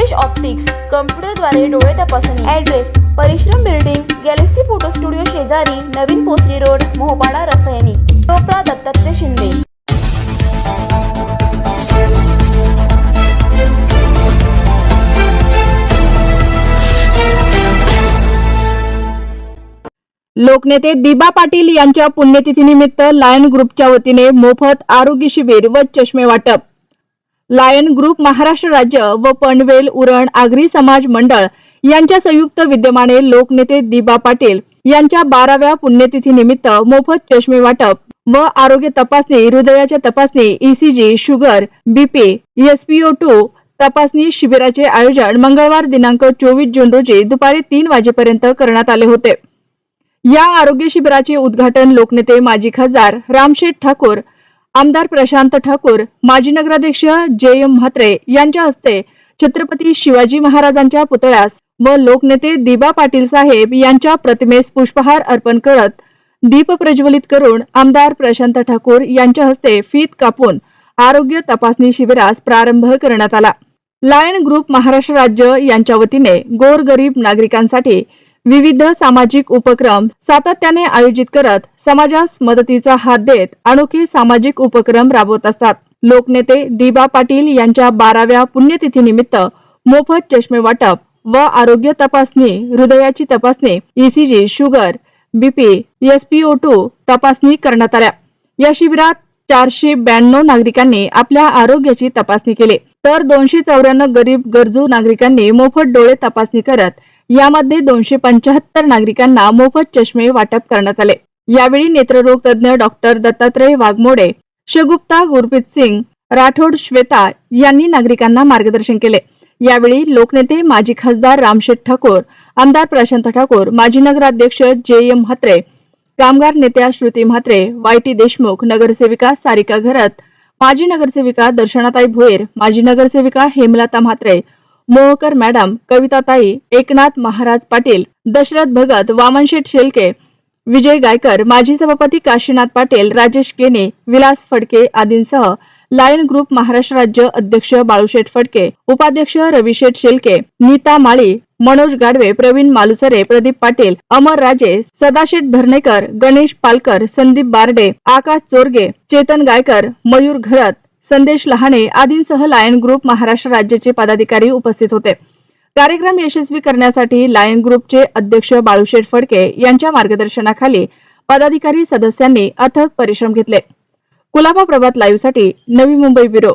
Rupesh optics कम्प्युटरद्वारे डोळे तपासणी. Address परिश्रम बिल्डिंग गॅलेक्सी फोटो स्टुडिओ शेजारी नवीन पोसरी रोड मोहपाडा रसायनी. टोपरा दत्तात्रय शिंदे. लोकनेते दिबा पाटील यांच्या पुण्यतिथीनिमित्त लायन ग्रुपच्या वतीने मोफत आरोग्य शिबिर व चष्मे वाटप. लायन ग्रुप महाराष्ट्र राज्य व पनवेल उरण आगरी समाज मंडळ यांच्या संयुक्त विद्यमाने लोकनेते दिबा पाटील यांच्या बाराव्या पुण्यतिथीनिमित्त मोफत चष्मे वाटप व आरोग्य तपासणी हृदयाच्या तपासणी ECG sugar BP SPO two तपासणी शिबिराचे आयोजन मंगळवार दिनांक चोवीस जून रोजी दुपारी तीन वाजेपर्यंत करण्यात आले होते. या आरोग्य शिबिराचे उद्घाटन लोकनेते माजी खासदार रामशेठ ठाकूर आमदार प्रशांत ठाकूर माजी नगराध्यक्ष जे एम म्हात्रे यांच्या हस्ते छत्रपती शिवाजी महाराजांच्या पुतळ्यास व लोकनेते दिबा पाटील साहेब यांच्या प्रतिमेस पुष्पहार अर्पण करत दीप प्रज्वलित करून आमदार प्रशांत ठाकूर यांच्या हस्ते फीत कापून आरोग्य तपासणी शिबिरास प्रारंभ करण्यात आला. लायन ग्रुप महाराष्ट्र राज्य यांच्या वतीने गोरगरीब नागरिकांसाठी विविध सामाजिक उपक्रम सातत्याने आयोजित करत समाजास मदतीचा हात देत अनोखे सामाजिक उपक्रम राबवत असतात. लोकनेते दिबा पाटील यांच्या बाराव्या पुण्यतिथीनिमित्त मोफत चष्मे वाटप व आरोग्य तपासणी हृदयाची तपासणी ECG sugar BP SPO two तपासणी करण्यात आल्या. या शिबिरात चारशे ब्याण्णव नागरिकांनी आपल्या आरोग्याची तपासणी केली. तर दोनशे चौऱ्याण्णव गरीब गरजू नागरिकांनी मोफत डोळे तपासणी करत यामध्ये दोनशे पंचाहत्तर नागरिकांना मोफत चष्मे वाटप करण्यात आले. यावेळी नेत्ररोग तज्ज्ञ डॉक्टर दत्तात्रय वाघमोडे शगुप्ता गुरप्रीत सिंग राठोड श्वेता यांनी नागरिकांना मार्गदर्शन केले. यावेळी लोकनेते माजी खासदार रामशेठ ठाकूर आमदार प्रशांत ठाकूर माजी नगराध्यक्ष जे एम म्हात्रे कामगार नेत्या श्रुती म्हात्रे वाय टी देशमुख नगरसेविका सारिका घरत माजी नगरसेविका दर्शनाताई भोईर माजी नगरसेविका हेमलता म्हात्रे मोहकर मॅडम कविताताई एकनाथ महाराज पाटील दशरथ भगत वामनशेठ शेलके विजय गायकर माजी सभापती काशीनाथ पाटील राजेश केने विलास फडके आदींसह लायन ग्रुप महाराष्ट्र राज्य अध्यक्ष बाळूशेठ फडके उपाध्यक्ष रविशेठ शेलके नीता माळी मनोज गाडवे प्रवीण मालुसरे प्रदीप पाटील अमर राजे सदाशेठ धरणेकर गणेश पालकर संदीप बारडे आकाश चोरगे चेतन गायकर मयूर घरत संदेश लहाने आदींसह लायन ग्रुप महाराष्ट्र राज्याचे पदाधिकारी उपस्थित होते. कार्यक्रम यशस्वी करण्यासाठी लायन ग्रुपचे अध्यक्ष बाळूशेठ फडके यांच्या मार्गदर्शनाखाली पदाधिकारी सदस्यांनी अथक परिश्रम घेतले. कुलाबा प्रभात लाईव्हसाठी नवी मुंबई ब्युरो.